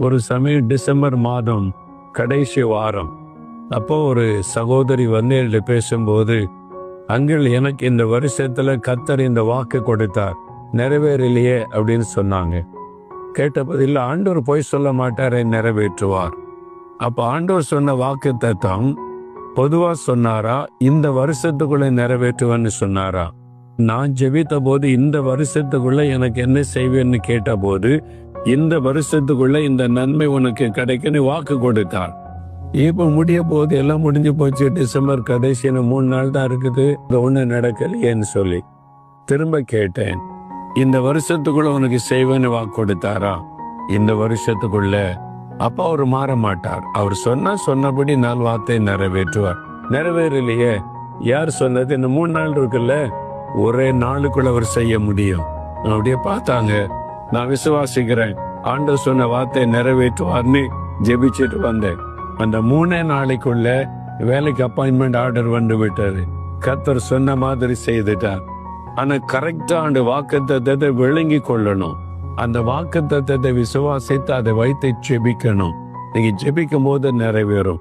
ஒரு சமயம் டிசம்பர் மாதம் கடைசி வாரம். அப்போ ஒரு சகோதரி வந்து என்று பேசும்போது அங்கில் எனக்கு இந்த வருஷத்துல கத்தர் இந்த வாக்கு கொடுத்தார். நிறைவேறலையே அப்படின்னு சொன்னாங்க. கேட்டபோது இல்லை ஆண்டவர் பொய் சொல்ல மாட்டாரை நிறைவேற்றுவார். அப்ப ஆண்டவர் சொன்ன வாக்கு தத்துவம் பொதுவா சொன்னாரா இந்த வருஷத்துக்குள்ள நிறைவேற்றுவேன்னு சொன்னாரா? நான் ஜெபித்த போது இந்த வருஷத்துக்குள்ள எனக்கு என்ன செய்வேன்னு கேட்டபோது இந்த வருஷத்துக்குள்ள இந்த நன்மை உனக்கு கிடைக்குன்னு வாக்கு கொடுத்தார் இப்ப முடிய போது எல்லாம் முடிஞ்சு போச்சு. டிசம்பர் கடைசின்னு மூணு நாள் தான் இருக்குது. இது ஒண்ணு நடக்கலையேன்னு சொல்லி திரும்ப கேட்டேன். இந்த வருஷத்துக்குள்ள உனக்கு செய்வேன்னு வாக்கு கொடுத்தாரா? இந்த வருஷத்துக்குள்ள அப்ப அவர் மாற மாட்டார். அவர் சொன்னா சொன்னபடி நாள் வார்த்தை நிறைவேற்றுவார். நிறைவேறலையே. யார் சொன்னது? இந்த மூணு நாள் இருக்குல்ல? ஒரே நாளுக்குள்ள அவர் செய்ய முடியும். அப்படியே பார்த்தாங்க. நான் விசுவாசிக்கிறேன். ஆண்டு சொன்ன வார்த்தை நிறைவேற்றுவார்னு ஜெபிச்சுட்டு வந்தேன். அந்த மூணே நாளைக்குள்ள வேலைக்கு அப்பாயின்மெண்ட் ஆர்டர் வந்து விட்டாரு கத்தர் சொன்ன மாதிரி செய்துட்டார். ஆனா கரெக்டா அந்த வாக்குத்தத்தை விளங்கி கொள்ளணும். அந்த வாக்குத்தத்தை விசுவாசித்து அதை வைத்து ஜெபிக்கணும். நீங்க ஜெபிக்கும் போது நிறைவேறும்.